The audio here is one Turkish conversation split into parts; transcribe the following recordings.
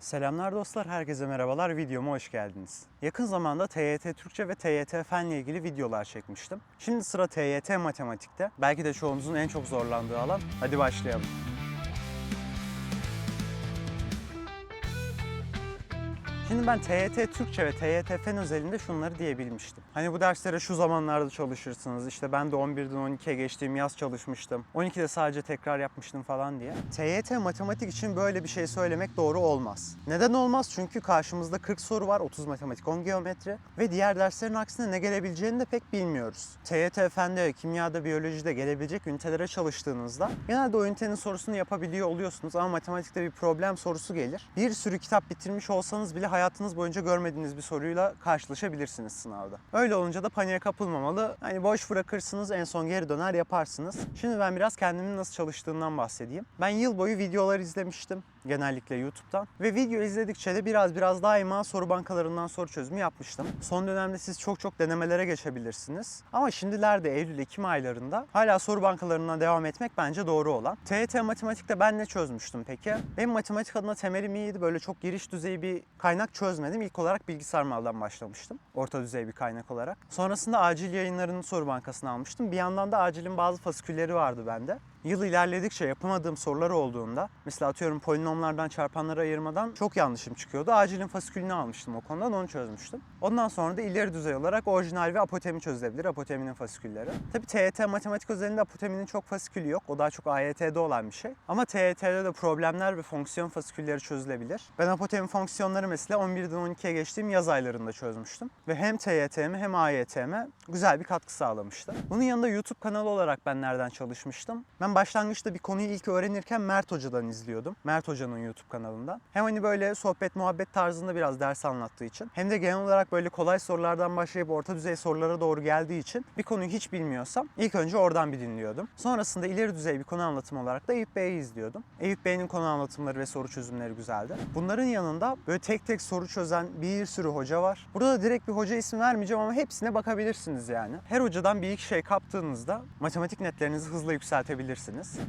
Selamlar dostlar, herkese merhabalar. Videoma hoş geldiniz. Yakın zamanda TYT Türkçe ve TYT Fenle ilgili videolar çekmiştim. Şimdi sıra TYT Matematik'te. Belki de çoğunuzun en çok zorlandığı alan. Hadi başlayalım. Şimdi ben TYT Türkçe ve TYT Fen özelinde şunları diyebilmiştim. Hani bu derslere şu zamanlarda çalışırsınız. İşte ben de 11'den 12'ye geçtiğim yaz çalışmıştım. 12'de sadece tekrar yapmıştım falan diye. TYT matematik için böyle bir şey söylemek doğru olmaz. Neden olmaz? Çünkü karşımızda 40 soru var. 30 matematik, 10 geometri. Ve diğer derslerin aksine ne gelebileceğini de pek bilmiyoruz. TYT Fen'de, kimyada, biyolojide gelebilecek ünitelere çalıştığınızda genelde o ünitenin sorusunu yapabiliyor oluyorsunuz ama matematikte bir problem sorusu gelir. Bir sürü kitap bitirmiş olsanız bile hayatınız boyunca görmediğiniz bir soruyla karşılaşabilirsiniz sınavda. Öyle olunca da paniğe kapılmamalı. Hani boş bırakırsınız en son geri döner yaparsınız. Şimdi ben biraz kendimin nasıl çalıştığından bahsedeyim. Ben yıl boyu videolar izlemiştim genellikle YouTube'dan. Ve video izledikçe de biraz biraz daima soru bankalarından soru çözümü yapmıştım. Son dönemde siz çok çok denemelere geçebilirsiniz. Ama şimdilerde Eylül-Ekim aylarında hala soru bankalarından devam etmek bence doğru olan. TYT matematikte ben ne çözmüştüm peki? Benim matematik adına temelim iyiydi. Böyle çok giriş düzeyi bir kaynak çözmedim. İlk olarak bilgisayar maldan başlamıştım. Orta düzey bir kaynak olarak. Sonrasında acil yayınlarının soru bankasını almıştım. Bir yandan da acilin bazı fasikülleri vardı bende. Yıl ilerledikçe yapamadığım sorular olduğunda mesela atıyorum polinomlardan çarpanları ayırmadan çok yanlışım çıkıyordu. Acilin fasikülünü almıştım o konudan onu çözmüştüm. Ondan sonra da ileri düzey olarak orijinal ve apotemi çözülebilir. Apoteminin fasikülleri. Tabi TYT matematik özelinde apoteminin çok fasikülü yok. O daha çok AYT'de olan bir şey. Ama TYT'de de problemler ve fonksiyon fasikülleri çözülebilir. Ben apotemi fonksiyonları mesela 11'den 12'ye geçtiğim yaz aylarında çözmüştüm. Ve hem TYT'me hem AYT'me güzel bir katkı sağlamıştı. Bunun yanında YouTube kanalı olarak ben nereden çalışmıştım? Ben başlangıçta bir konuyu ilk öğrenirken Mert Hoca'dan izliyordum. Mert Hoca'nın YouTube kanalından. Hem hani böyle sohbet muhabbet tarzında biraz ders anlattığı için hem de genel olarak böyle kolay sorulardan başlayıp orta düzey sorulara doğru geldiği için bir konuyu hiç bilmiyorsam ilk önce oradan bir dinliyordum. Sonrasında ileri düzey bir konu anlatımı olarak da Eyüp Bey'i izliyordum. Eyüp Bey'in konu anlatımları ve soru çözümleri güzeldi. Bunların yanında böyle tek tek soru çözen bir sürü hoca var. Burada da direkt bir hoca ismi vermeyeceğim ama hepsine bakabilirsiniz yani. Her hocadan bir iki şey kaptığınızda matematik netlerinizi hızla yükseltebilirsiniz.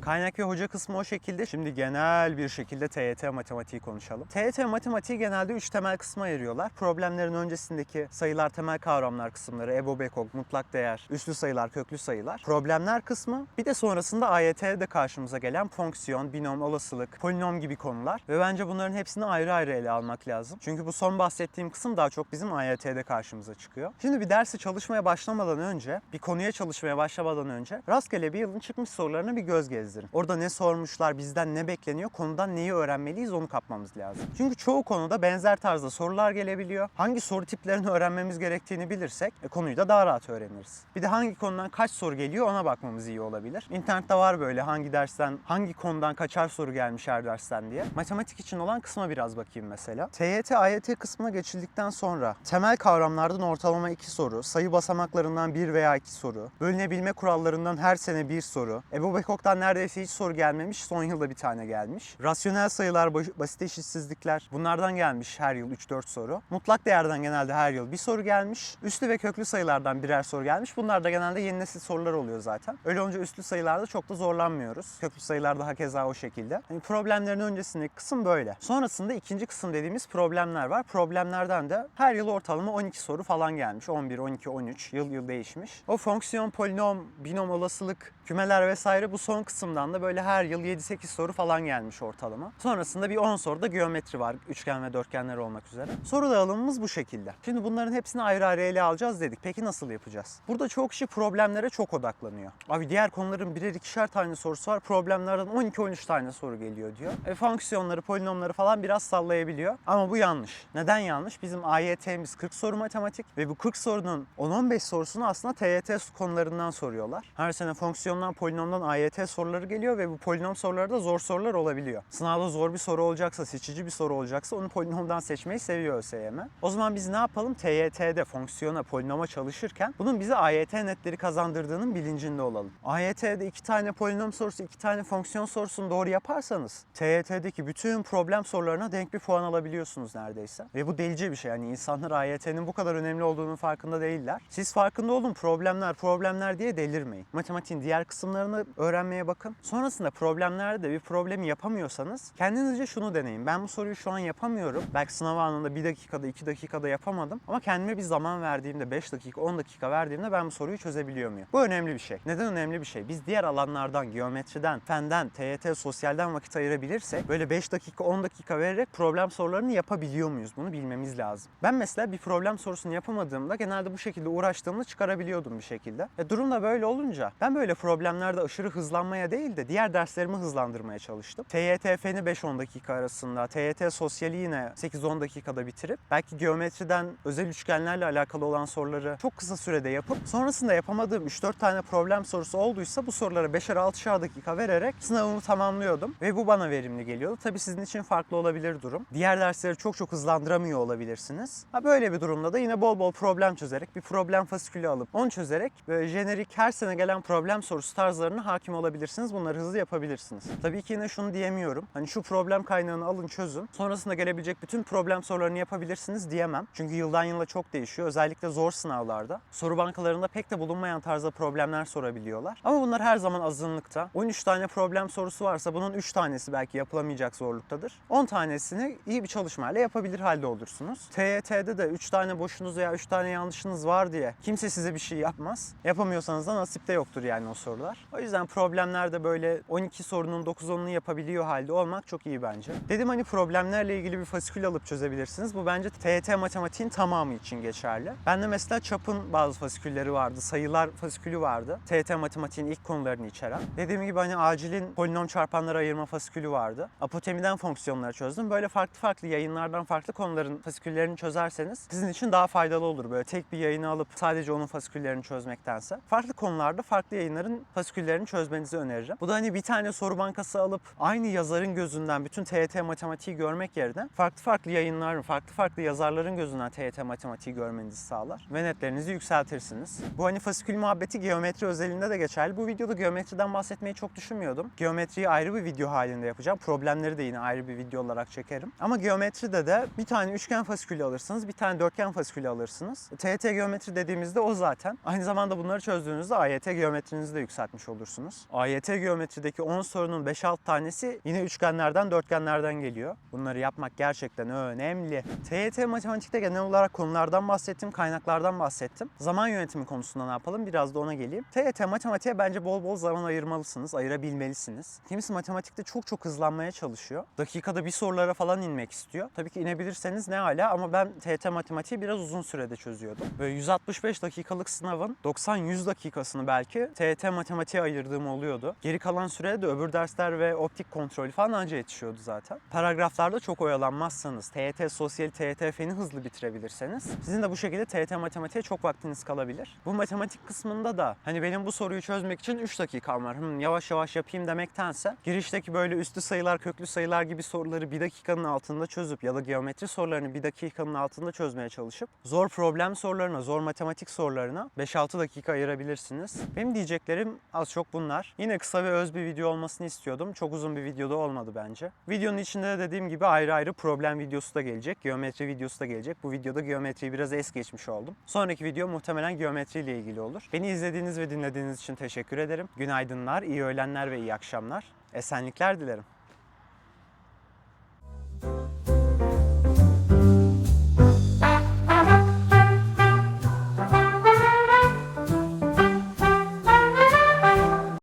Kaynak ve hoca kısmı o şekilde. Şimdi genel bir şekilde TYT matematiği konuşalım. TYT matematiği genelde üç temel kısma ayırıyorlar. Problemlerin öncesindeki sayılar, temel kavramlar kısımları, EBO, BEKOK, mutlak değer, üslü sayılar, köklü sayılar. Problemler kısmı. Bir de sonrasında AYT'de karşımıza gelen fonksiyon, binom, olasılık, polinom gibi konular. Ve bence bunların hepsini ayrı ayrı ele almak lazım. Çünkü bu son bahsettiğim kısım daha çok bizim AYT'de karşımıza çıkıyor. Şimdi bir dersi çalışmaya başlamadan önce, bir konuya çalışmaya başlamadan önce rastgele bir yılın çıkmış sorularına bir göz gezdirin. Orada ne sormuşlar, bizden ne bekleniyor, konudan neyi öğrenmeliyiz onu kapmamız lazım. Çünkü çoğu konuda benzer tarzda sorular gelebiliyor. Hangi soru tiplerini öğrenmemiz gerektiğini bilirsek e, konuyu da daha rahat öğreniriz. Bir de hangi konudan kaç soru geliyor ona bakmamız iyi olabilir. İnternette var böyle hangi dersten, hangi konudan kaçar soru gelmiş her dersten diye. Matematik için olan kısma biraz bakayım mesela. TYT, AYT kısmına geçildikten sonra temel kavramlardan ortalama 2 soru, sayı basamaklarından 1 veya 2 soru, bölünebilme kurallarından her sene bir soru, Ebu Bekok'tan neredeyse hiç soru gelmemiş, son yılda bir tane gelmiş. Rasyonel sayılar, basit eşitsizlikler bunlardan gelmiş her yıl 3-4 soru. Mutlak değerden genelde her yıl bir soru gelmiş. Üslü ve köklü sayılardan birer soru gelmiş. Bunlar da genelde yeni nesil sorular oluyor zaten. Öyle olunca üslü sayılarda çok da zorlanmıyoruz. Köklü sayılar daha keza o şekilde. Hani problemlerin öncesindeki kısım böyle. Sonrasında ikinci kısım dediğimiz problemler var. Problemlerden de her yıl ortalama 12 soru falan gelmiş. 11, 12, 13 yıl yıl değişmiş. O fonksiyon, polinom, binom olasılık, kümeler vesaire bu son kısımdan da böyle her yıl 7-8 soru falan gelmiş ortalama. Sonrasında bir 10 soru da geometri var. Üçgen ve dörtgenler olmak üzere. Soru dağılımımız bu şekilde. Şimdi bunların hepsini ayrı ayrı ele alacağız dedik. Peki nasıl yapacağız? Burada çok kişi problemlere çok odaklanıyor. Abi diğer konuların birer ikişer tane sorusu var. Problemlerden 12-13 tane soru geliyor diyor. E, fonksiyonları, polinomları falan biraz sallayabiliyor. Ama bu yanlış. Neden yanlış? Bizim AYT'miz 40 soru matematik ve bu 40 sorunun 10-15 sorusunu aslında TYT konularından soruyorlar. Her sene fonksiyondan, polinomdan AYT soruları geliyor ve bu polinom soruları da zor sorular olabiliyor. Sınavda zor bir soru olacaksa, seçici bir soru olacaksa onu polinomdan seçmeyi seviyor ÖSYM. O zaman biz ne yapalım? TYT'de fonksiyona, polinoma çalışırken bunun bize AYT netleri kazandırdığının bilincinde olalım. AYT'de iki tane polinom sorusu, iki tane fonksiyon sorusunu doğru yaparsanız TYT'deki bütün problem sorularına denk bir puan alabiliyorsunuz neredeyse. Ve bu delice bir şey. Yani insanlar AYT'nin bu kadar önemli olduğunun farkında değiller. Siz farkında olun problemler problemler diye delirmeyin. Matematiğin diğer kısımlarını öğren öğrenmeye bakın. Sonrasında problemlerde de bir problemi yapamıyorsanız kendinizce şunu deneyin. Ben bu soruyu şu an yapamıyorum. Belki sınav anında 1 dakikada 2 dakikada yapamadım. Ama kendime bir zaman verdiğimde 5 dakika 10 dakika verdiğimde ben bu soruyu çözebiliyor muyum? Bu önemli bir şey. Neden önemli bir şey? Biz diğer alanlardan, geometriden, fenden, TYT, sosyalden vakit ayırabilirsek böyle 5 dakika 10 dakika vererek problem sorularını yapabiliyor muyuz? Bunu bilmemiz lazım. Ben mesela bir problem sorusunu yapamadığımda genelde bu şekilde uğraştığımda çıkarabiliyordum bir şekilde. E durum da böyle olunca ben böyle problemlerde aşırı hızlanmaya değil de diğer derslerimi hızlandırmaya çalıştım. TYT feni 5-10 dakika arasında, TYT sosyali yine 8-10 dakikada bitirip belki geometriden özel üçgenlerle alakalı olan soruları çok kısa sürede yapıp sonrasında yapamadığım 3-4 tane problem sorusu olduysa bu sorulara 5'er 6'şar dakika vererek sınavımı tamamlıyordum ve bu bana verimli geliyordu. Tabii sizin için farklı olabilir durum. Diğer dersleri çok çok hızlandıramıyor olabilirsiniz. Ha böyle bir durumda da yine bol bol problem çözerek bir problem fasikülü alıp onu çözerek böyle jenerik her sene gelen problem sorusu tarzlarına hakim olabilirsiniz. Bunları hızlı yapabilirsiniz. Tabii ki yine şunu diyemiyorum. Hani şu problem kaynağını alın çözün. Sonrasında gelebilecek bütün problem sorularını yapabilirsiniz diyemem. Çünkü yıldan yıla çok değişiyor. Özellikle zor sınavlarda. Soru bankalarında pek de bulunmayan tarzda problemler sorabiliyorlar. Ama bunlar her zaman azınlıkta. 13 tane problem sorusu varsa bunun 3 tanesi belki yapılamayacak zorluktadır. 10 tanesini iyi bir çalışmayla yapabilir halde olursunuz. TYT'de de 3 tane boşunuz veya 3 tane yanlışınız var diye kimse size bir şey yapmaz. Yapamıyorsanız da nasipte yoktur yani o sorular. O yüzden problemlerde böyle 12 sorunun 9-10'unu yapabiliyor halde olmak çok iyi bence. Dedim hani problemlerle ilgili bir fasikül alıp çözebilirsiniz. Bu bence TYT matematiğin tamamı için geçerli. Bende mesela çapın bazı fasikülleri vardı. Sayılar fasikülü vardı. TYT matematiğin ilk konularını içeren. Dediğim gibi hani acilin polinom çarpanları ayırma fasikülü vardı. Apotemiden fonksiyonları çözdüm. Böyle farklı farklı yayınlardan farklı konuların fasiküllerini çözerseniz sizin için daha faydalı olur. Böyle tek bir yayını alıp sadece onun fasiküllerini çözmektense. Farklı konularda farklı yayınların fasiküllerini çözmenizi öneririm. Bu da hani bir tane soru bankası alıp aynı yazarın gözünden bütün TYT matematiği görmek yerine farklı farklı yayınların, farklı farklı yazarların gözünden TYT matematiği görmenizi sağlar ve netlerinizi yükseltirsiniz. Bu hani fasikül muhabbeti geometri özelinde de geçerli. Bu videoda geometriden bahsetmeyi çok düşünmüyordum. Geometriyi ayrı bir video halinde yapacağım. Problemleri de yine ayrı bir video olarak çekerim. Ama geometride de bir tane üçgen fasikülü alırsınız, bir tane dörtgen fasikülü alırsınız. TYT geometri dediğimizde o zaten. Aynı zamanda bunları çözdüğünüzde AYT geometrinizi de yükseltmiş olursunuz. AYT geometrideki 10 sorunun 5-6 tanesi yine üçgenlerden, dörtgenlerden geliyor. Bunları yapmak gerçekten önemli. TYT matematikte genel olarak konulardan bahsettim, kaynaklardan bahsettim. Zaman yönetimi konusunda ne yapalım? Biraz da ona geleyim. TYT matematiğe bence bol bol zaman ayırmalısınız, ayırabilmelisiniz. Kimisi matematikte çok çok hızlanmaya çalışıyor. Dakikada bir sorulara falan inmek istiyor. Tabii ki inebilirseniz ne hala ama ben TYT matematiği biraz uzun sürede çözüyordum. Böyle 165 dakikalık sınavın 90-100 dakikasını belki TYT matematiğe ayırdığım oluyordu. Geri kalan sürede de öbür dersler ve optik kontrolü falan anca yetişiyordu zaten. Paragraflarda çok oyalanmazsanız, TYT sosyal, TYT feni hızlı bitirebilirseniz sizin de bu şekilde TYT matematiğe çok vaktiniz kalabilir. Bu matematik kısmında da hani benim bu soruyu çözmek için 3 dakikam var. Hmm, yavaş yavaş yapayım demektense girişteki böyle üstü sayılar, köklü sayılar gibi soruları bir dakikanın altında çözüp ya da geometri sorularını bir dakikanın altında çözmeye çalışıp zor problem sorularına, zor matematik sorularına 5-6 dakika ayırabilirsiniz. Benim diyeceklerim az çok bunlar. Yine kısa ve öz bir video olmasını istiyordum. Çok uzun bir videoda olmadı bence. Videonun içinde de dediğim gibi ayrı ayrı problem videosu da gelecek. Geometri videosu da gelecek. Bu videoda geometriyi biraz es geçmiş oldum. Sonraki video muhtemelen geometri ile ilgili olur. Beni izlediğiniz ve dinlediğiniz için teşekkür ederim. Günaydınlar, iyi öğlenler ve iyi akşamlar. Esenlikler dilerim.